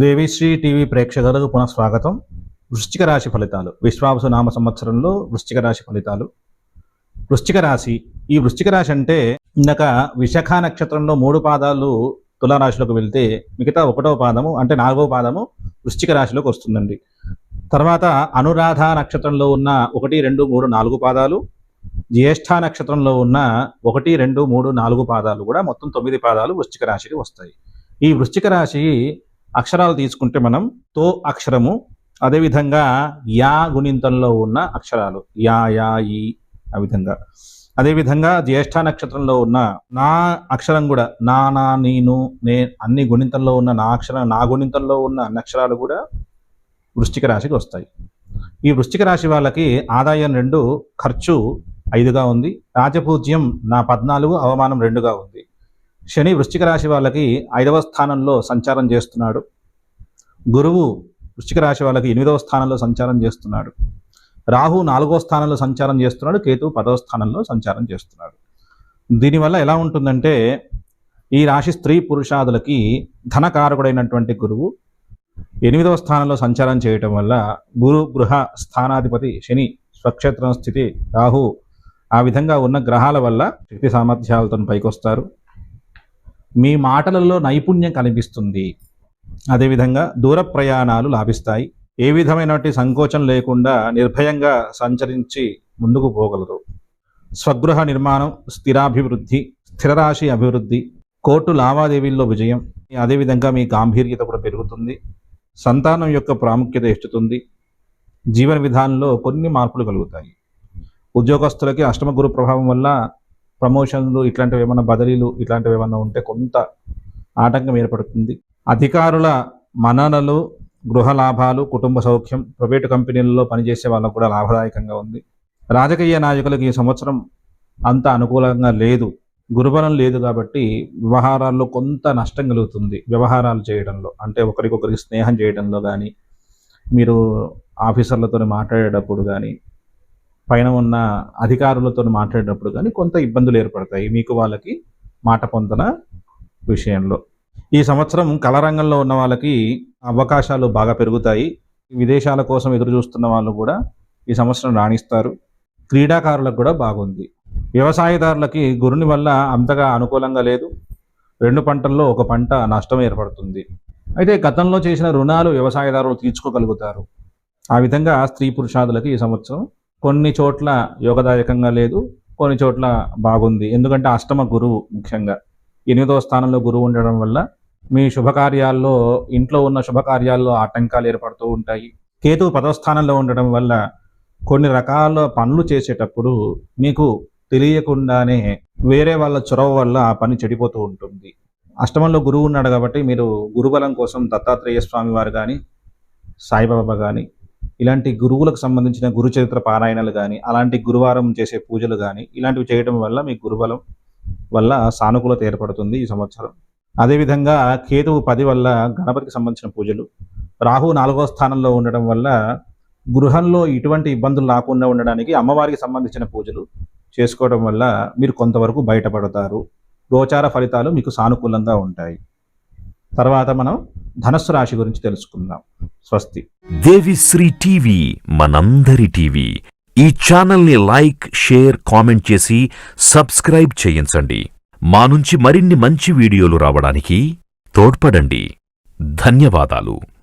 Devi Sri TV ప్రేక్షకులకు పునఃస్వాగతం వృశ్చిక రాశి ఫలితాలు. విశ్వావసు నామ సంవత్సరంలో వృశ్చిక రాశి ఫలితాలు. వృశ్చిక రాశి ఈ వృశ్చిక రాశి అంటే ఇందాక విశాఖ నక్షత్రంలో మూడు పాదాలు తులారాశిలోకి వెళ్తే మిగతా ఒకటో పాదము అంటే నాలుగో పాదము వృశ్చిక రాశిలోకి వస్తుందండి. తర్వాత అనురాధ నక్షత్రంలో ఉన్న ఒకటి రెండు మూడు నాలుగు పాదాలు జ్యేష్ఠ నక్షత్రంలో ఉన్న ఒకటి రెండు మూడు నాలుగు పాదాలు కూడా మొత్తం తొమ్మిది పాదాలు వృశ్చిక రాశికి వస్తాయి. ఈ వృశ్చిక రాశి అక్షరాలు తీసుకుంటే మనం తో అక్షరము అదేవిధంగా యా గుణింతంలో ఉన్న అక్షరాలు యా యా ఈ ఆ విధంగా. అదేవిధంగా జ్యేష్ఠ నక్షత్రంలో ఉన్న నా అక్షరం కూడా నా నా నేను నే అన్ని గుణింతంలో ఉన్న నా అక్షరం నా గుణింతంలో ఉన్న అన్ని అక్షరాలు కూడా వృష్టిక రాశికి వస్తాయి. ఈ వృష్టిక రాశి వాళ్ళకి ఆదాయం రెండు ఖర్చు ఐదుగా ఉంది. రాజపూజ్యం నా పద్నాలుగు అవమానం రెండుగా ఉంది. శని వృశ్చిక రాశి వాళ్ళకి ఐదవ స్థానంలో సంచారం చేస్తున్నాడు. గురువు వృశ్చిక రాశి వాళ్ళకి ఎనిమిదవ స్థానంలో సంచారం చేస్తున్నాడు. రాహు నాలుగో స్థానంలో సంచారం చేస్తున్నాడు. కేతు పదవ స్థానంలో సంచారం చేస్తున్నాడు. దీనివల్ల ఎలా ఉంటుందంటే ఈ రాశి స్త్రీ పురుషాదులకి ధనకారకుడైనటువంటి గురువు ఎనిమిదవ స్థానంలో సంచారం చేయటం వల్ల గురు గృహ స్థానాధిపతి శని స్వక్షేత్రం స్థితి రాహు ఆ విధంగా ఉన్న గ్రహాల వల్ల శక్తి సామర్థ్యాలతో పైకొస్తారు. మీ మాటలలో నైపుణ్యం కనిపిస్తుంది. అదేవిధంగా దూర ప్రయాణాలు లాభిస్తాయి. ఏ విధమైనటువంటి సంకోచం లేకుండా నిర్భయంగా సంచరించి ముందుకు పోగలరు. స్వగృహ నిర్మాణం స్థిరాభివృద్ధి స్థిరరాశి అభివృద్ధి కోర్టు లావాదేవీల్లో విజయం అదేవిధంగా మీ గాంభీర్యత కూడా పెరుగుతుంది. సంతానం యొక్క ప్రాముఖ్యత హెచ్చుతుంది జీవన విధానంలో కొన్ని మార్పులు కలుగుతాయి. ఉద్యోగస్తులకి అష్టమ గురు ప్రభావం వల్ల ప్రమోషన్లు ఇట్లాంటివి ఏమైనా బదిలీలు ఇట్లాంటివి ఏమైనా ఉంటే కొంత ఆటంకం ఏర్పడుతుంది. అధికారుల మననలు గృహ లాభాలు కుటుంబ సౌఖ్యం ప్రైవేటు కంపెనీలలో పనిచేసే వాళ్ళకు కూడా లాభదాయకంగా ఉంది. రాజకీయ నాయకులకు ఈ సంవత్సరం అంత అనుకూలంగా లేదు. గురుబలం లేదు కాబట్టి వ్యవహారాల్లో కొంత నష్టం కలుగుతుంది వ్యవహారాలు చేయడంలో. అంటే ఒకరికొకరికి స్నేహం చేయడంలో కానీ మీరు ఆఫీసర్లతో మాట్లాడేటప్పుడు కానీ పైన ఉన్న అధికారులతో మాట్లాడేటప్పుడు కానీ కొంత ఇబ్బందులు ఏర్పడతాయి మీకు వాళ్ళకి మాట పొందన విషయంలో. ఈ సంవత్సరం కళారంగంలో ఉన్న వాళ్ళకి అవకాశాలు బాగా పెరుగుతాయి. విదేశాల కోసం ఎదురు చూస్తున్న వాళ్ళు కూడా ఈ సంవత్సరం రాణిస్తారు. క్రీడాకారులకు కూడా బాగుంది. వ్యవసాయదారులకి గురుని వల్ల అంతగా అనుకూలంగా లేదు. రెండు పంటల్లో ఒక పంట నష్టం ఏర్పడుతుంది. అయితే గతంలో చేసిన రుణాలు వ్యవసాయదారులు తీర్చుకోగలుగుతారు. ఆ విధంగా స్త్రీ పురుషాదులకి ఈ సంవత్సరం కొన్ని చోట్ల యోగదాయకంగా లేదు కొన్ని చోట్ల బాగుంది. ఎందుకంటే అష్టమ గురువు ముఖ్యంగా. ఎనిమిదో స్థానంలో గురువు ఉండడం వల్ల మీ శుభకార్యాల్లో ఇంట్లో ఉన్న శుభకార్యాల్లో ఆటంకాలు ఏర్పడుతూ ఉంటాయి. కేతు పదవ స్థానంలో ఉండడం వల్ల కొన్ని రకాల పనులు చేసేటప్పుడు మీకు తెలియకుండానే వేరే వాళ్ళ చొరవ వల్ల ఆ పని చెడిపోతూ ఉంటుంది. అష్టమంలో గురువు ఉన్నాడు కాబట్టి మీరు గురుబలం కోసం దత్తాత్రేయ స్వామి వారు కానీ సాయిబాబా కానీ ఇలాంటి గురువులకు సంబంధించిన గురు చరిత్ర పారాయణలు కానీ అలాంటి గురువారం చేసే పూజలు కానీ ఇలాంటివి చేయడం వల్ల మీ గురుబలం వల్ల సానుకూలత ఏర్పడుతుంది ఈ సంవత్సరం. అదేవిధంగా కేతువు పది వల్ల గణపతికి సంబంధించిన పూజలు రాహు నాలుగో స్థానంలో ఉండడం వల్ల గృహంలో ఇటువంటి ఇబ్బందులు రాకుండా ఉండడానికి అమ్మవారికి సంబంధించిన పూజలు చేసుకోవడం వల్ల మీరు కొంతవరకు బయటపడతారు. గోచార ఫలితాలు మీకు సానుకూలంగా ఉంటాయి. తర్వాత మనం ధనస్సు రాశి గురించి తెలుసుకుందాం. స్వస్తి. దేవిశ్రీ టీవీ మనందరి టీవీ. ఈ ఛానల్ని లైక్ షేర్ కామెంట్ చేసి సబ్స్క్రైబ్ చేయించండి. మా నుంచి మరిన్ని మంచి వీడియోలు రావడానికి తోడ్పడండి. ధన్యవాదాలు.